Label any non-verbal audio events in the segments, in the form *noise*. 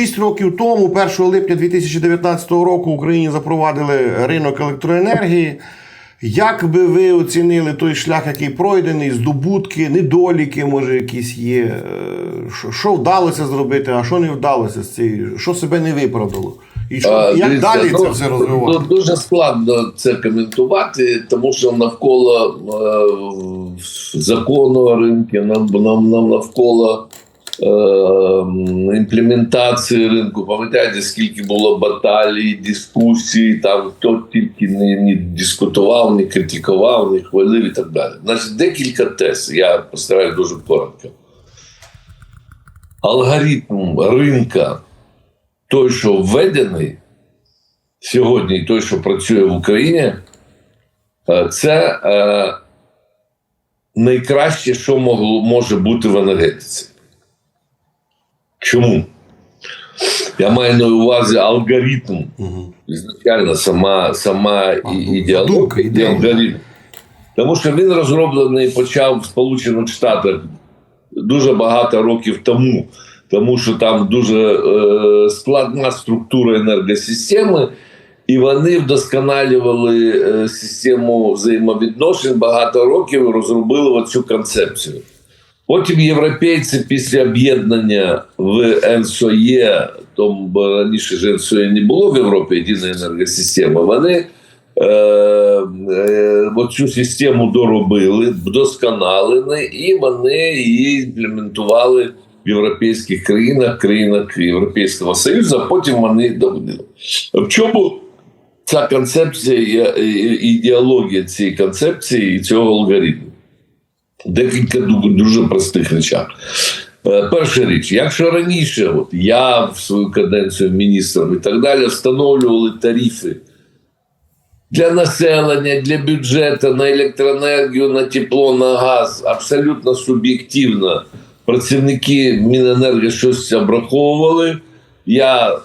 Шість років тому, 1 липня 2019 року, в Україні запровадили ринок електроенергії. Як би ви оцінили той шлях, який пройдений, здобутки, недоліки, може, якісь є? Е, Що, вдалося зробити, а що не вдалося з цією? Що себе не виправдало? І що, А, як дивіться, далі ну, це все розвивати? ну, Дуже складно це коментувати, тому що навколо е, закону ринку, нам, нам, нам навколо імплементації ринку. Пам'ятаєте, скільки було баталій, дискусій, там хто тільки не, не дискутував, не критикував, не хвалив і так далі. Значить, декілька тез. Я постараюсь дуже коротко. Алгоритм ринка той, що введений сьогодні, той, що працює в Україні, е, це е, найкраще, що могло, може бути в енергетиці. Чому? Я маю на увазі алгоритм. Угу. Ізначально сама, сама А, ідеологія і алгоритм. Тому що він розроблений почав в Сполучених Штатах дуже багато років тому, тому що там дуже е, складна структура енергосистеми, і вони вдосконалювали е, систему взаємовідношень багато років і розробили оцю концепцію. Потім європейці після об'єднання в НСОЄ, тому раніше ж НСОЄ не було в Європі єдиної енергосистеми, вони е, е, оцю систему доробили, вдосконалили, і вони її імплементували в європейських країнах, країнах Європейського Союзу, а потім вони доводили. В чому ця концепція ідеологія цієї концепції і цього алгоритму? Декілька дуже простих речах. Е, Перша річ, якщо раніше, от я в свою каденцію міністром і так далі, встановлювали тарифи для населення, для бюджету на електроенергію, на тепло, на газ абсолютно суб'єктивно. Працівники Міненерго щось обраховували. Я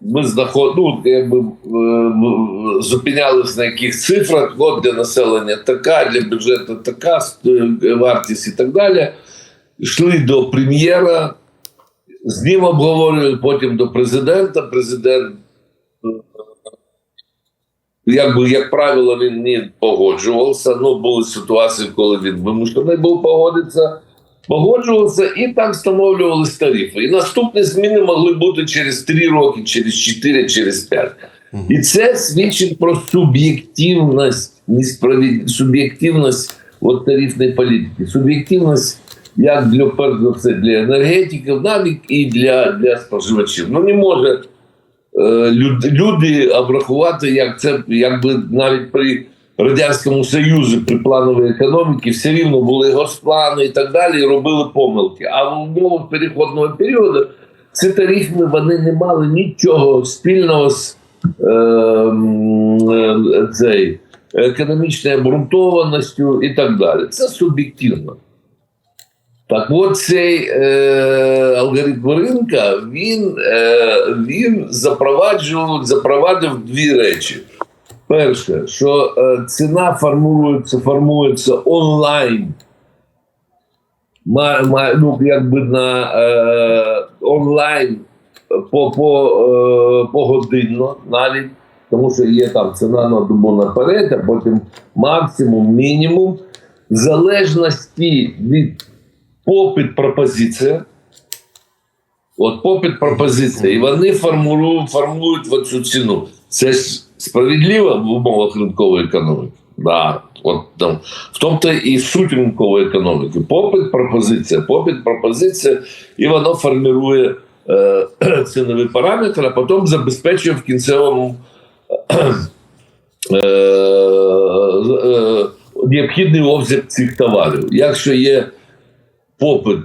ми знаход... ну, якби, е, зупинялись на яких цифрах, от для населення така, для бюджету така е, вартість і так далі. Йшли до прем'єра, з ним обговорювали, потім до президента. Президент, е, якби, як правило, він не погоджувався. Ну, були ситуації, коли він вимушений був погодитися. Погоджувався і там встановлювалися тарифи. І наступні зміни могли бути через 3 роки, через 4, через 5. І це свідчить про суб'єктивність, несправед... суб'єктивність от, тарифної політики. Суб'єктивність як для перш за все для енергетиків, навіть і для, для споживачів. Ну не може е, люд, люди обрахувати, як це якби навіть при Радянському Союзі при плановій економіці все рівно були госплани і так далі, і робили помилки. А в умовах переходного періоду ці тарифи вони не мали нічого спільного з е, е, цей, економічною обґрунтованістю і так далі. Це суб'єктивно. Так от цей е, алгоритм ринка він, е, він запроваджував, запровадив дві речі. Перше, що е, ціна формується, формується онлайн. Ну, якби на е, онлайн по, по, е, погодинно навіть, тому що є там ціна на добу наперед, а потім максимум, мінімум, в залежності від попит пропозиція. От попит пропозиція, і вони формують, формують цю ціну. Це ж справедливо в умовах ринкової економіки. Да. От там в тому то і суть ринкової економіки. Попит, пропозиція, попит, пропозиція, і воно формує е, *clears throat* ціновий параметр, а потім забезпечує в кінцевому *clears throat* е, е, необхідний обсяг цих товарів. Якщо є попит,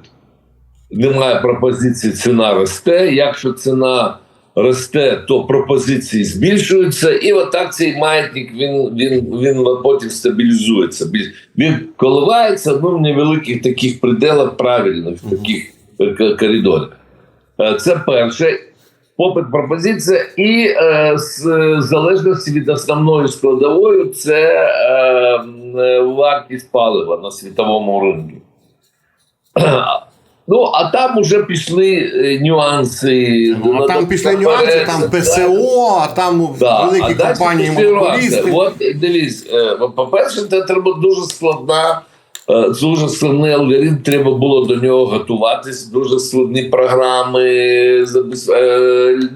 немає пропозиції, ціна росте. Якщо ціна росте, то пропозиції збільшуються, і отак цей маятник він, він, він потім стабілізується. Він коливається ну, в невеликих таких пределах правильних, в таких е, коридорах. Е, Це перше. Попит пропозиція, і е, з залежності від основної складової це е, е, вартість палива на світовому ринку. Ну, а там уже пішли е, нюанси. Ну, а там пішли нюанси, там ПСО, а там Да, великі а компанії монополісти. От дивись, е, по-перше, це треба дуже складна, е, дуже складний алгоритм, треба було до нього готуватись, дуже складні програми. е,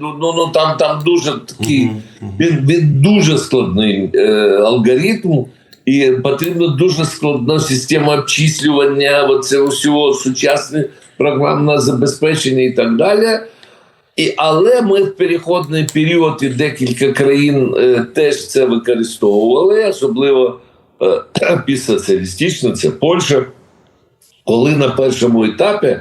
Ну, ну, ну там, там дуже такий, він, він дуже складний е, алгоритм. І потрібна дуже складна система обчислювання, оце усього сучасне програмне забезпечення і так далі. І, але ми в переходний період і декілька країн е, теж це використовували, особливо е, *clears throat* піссоціалістично, це Польща, коли на першому етапі,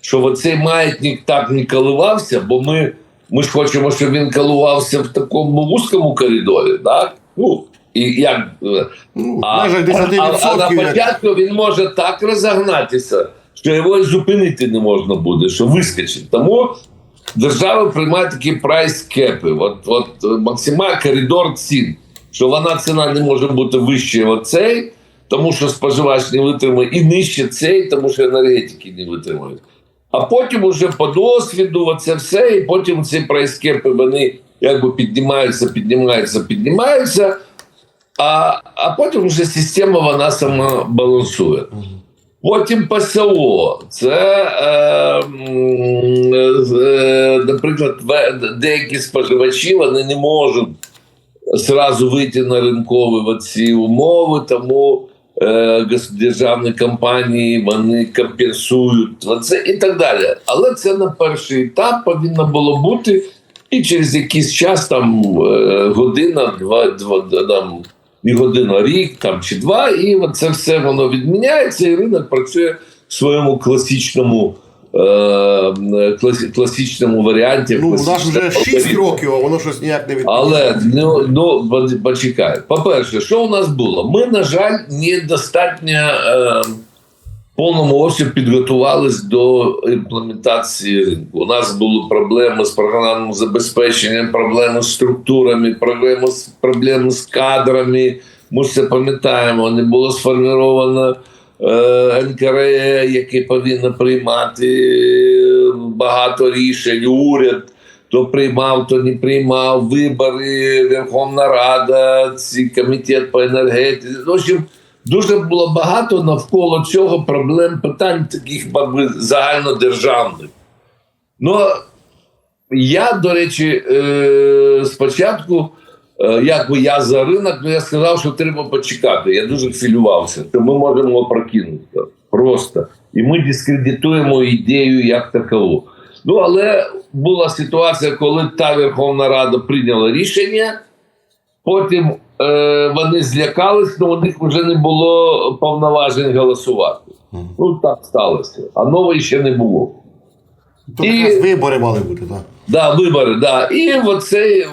що оцей маятник так не коливався, бо ми, ми ж хочемо, щоб він коливався в такому вузькому коридорі, так? Ну, і як, е, Ну, а, майже а, 10%. а на початку він може так розогнатися, що його зупинити не можна буде, що вискочить. Тому держава приймає такі прайс-кепи. От, от е, максимальний коридор цін, що вона ціна не може бути вище оцей, тому що споживач не витримає, і нижче цей, тому що енергетики не витримують. А потім уже по досвіду оце все, і потім ці прайс-кепи вони якби піднімаються, піднімаються, піднімаються. А, а потім вже система вона сама балансує. Потім ПСО. Це, е, е, наприклад, деякі споживачі вони не можуть зразу вийти на ринкові ці умови, тому е, державні компанії вони компенсують оце і так далі. Але це на перший етап повинно було бути, і через якийсь час, там е, година, два, два там, і година, рік там чи два, і це все воно відміняється, і ринок працює в своєму класичному. е, Класичному варіанті. Ну, у нас вже 6 років, а воно щось ніяк не відбувається. Але ну, ну по- почекай. По-перше, що у нас було? Ми, на жаль, недостатньо е, повному обсязі підготувались до імплементації ринку. У нас були проблеми з програмним забезпеченням, проблеми з структурами, проблеми з, проблеми з кадрами. Ми ж пам'ятаємо, не було сформовано е, НКРЕ, яке повинно приймати е, багато рішень, уряд то приймав, то не приймав вибори, Верховна Рада, ці комітет по енергетиці. В общем, дуже було багато навколо цього проблем, питань таких якби, загальнодержавних. Ну, я, до речі, е, спочатку, е, якби я за ринок, ну я сказав, що треба почекати. Я дуже хвилювався, що ми можемо опрокинутися. Просто. І ми дискредитуємо ідею як такову. Ну, але була ситуація, коли та Верховна Рада прийняла рішення, потім вони злякались, але у них вже не було повноважень голосувати. Мгм. Ну, так сталося. А нової ще не було. То і- якраз вибори мали бути, так. Да, вибори, да. І оцей е,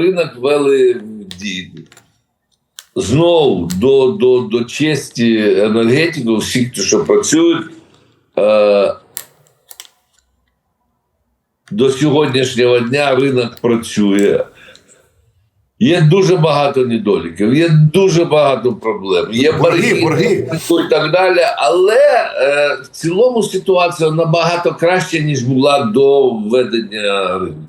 ринок ввели в дію. Знову до, до, до честі енергетиків, всіх, що працюють. Е, до сьогоднішнього дня ринок працює. Є дуже багато недоліків, є дуже багато проблем. Є Борги, борги. і так далі. Але е, в цілому ситуація набагато краще, ніж була до введення ринку.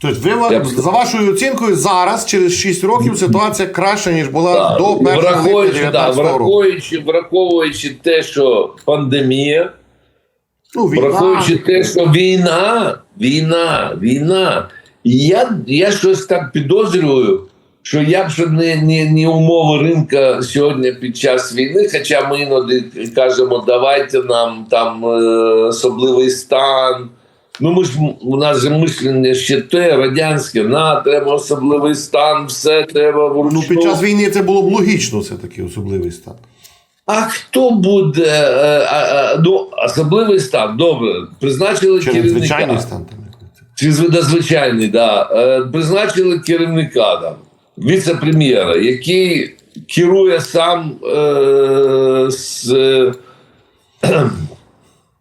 Тобто, ви, Я за вашою оцінкою, зараз, через 6 років, ситуація краща, ніж була Так, до 1 липня враховуючи, да, враховуючи, враховуючи те, що пандемія, Ну, війна. враховуючи те, що війна, війна, війна. Я, я щось так підозрюю, що як же не, не, не умови ринка сьогодні під час війни, хоча ми іноді кажемо, давайте нам там е, особливий стан. Ну, ми ж у нас же мислення ще те радянське, на треба особливий стан, все треба вручну. Ну, під час війни це було б логічно, це такий особливий стан. А хто буде е, а, а, ну, особливий стан? Добре, призначили Чи керівника. надзвичайний стан. Чи надзвичайний, да. Е, призначили керівника там, віце-прем'єра, який керує сам е, з,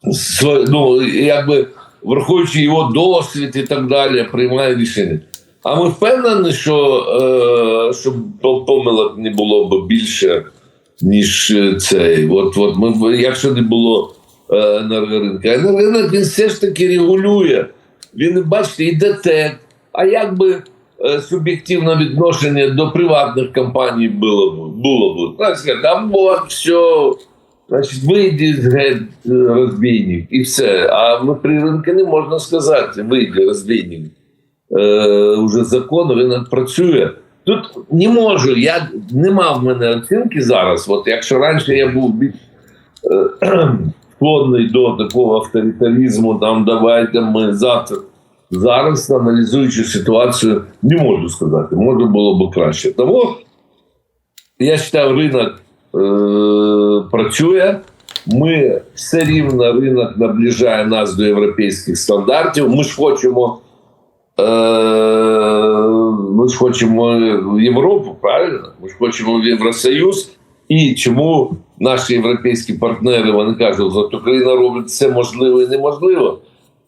з, ну, якби враховуючи його досвід і так далі, приймає рішення. А ми впевнені, що, е, що помилок не було б більше, ніж е, цей. От, от ми, якщо не було е, енергоринку. Енергоринок він все ж таки регулює. Він, бачите, йде ТЕК. А як би е, суб'єктивне відношення до приватних компаній було б? Було б. Сказати, а от все, значить, вийди з розбійник і все. А внутрі ринку не можна сказати, вийди розбійник. Е, уже закон, він працює. Тут не можу, я нема в мене оцінки зараз. От якщо раніше я був більш е, склонний до такого авторитаризму, там давайте ми завтра. Зараз, аналізуючи ситуацію, не можу сказати, може було б краще. Тому я вважаю, ринок е, працює. Ми все рівно ринок наближає нас до європейських стандартів. Ми ж хочемо, е, ми ж хочемо в Європу, правильно? Ми ж хочемо в Євросоюз. І чому наші європейські партнери вони кажуть, що Україна робить все можливе і неможливо.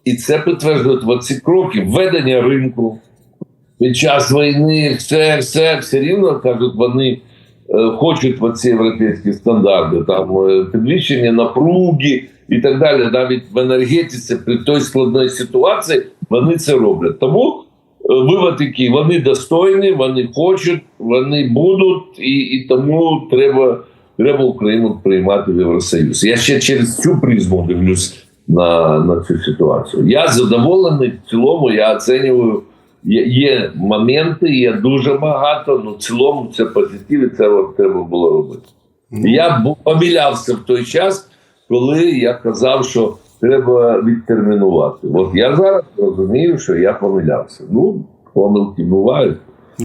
І це підтверджують оці кроки введення ринку під час війни, все, все, все рівно кажуть, вони е, хочуть оці європейські стандарти, там е, підвищення напруги і так далі. Навіть в енергетиці при той складної ситуації вони це роблять. Тому е, вивод який вони достойні, вони хочуть, вони будуть, і, і тому треба, треба Україну приймати в Євросоюз. Я ще через цю призму дивлюсь на, на цю ситуацію. Я задоволений в цілому, я оцінюю. Є, є моменти, є дуже багато, але в цілому це позитив, і це треба було робити. Я бу- помилявся в той час, коли я казав, що треба відтермінувати. От я зараз розумію, що я помилявся. Ну, помилки бувають.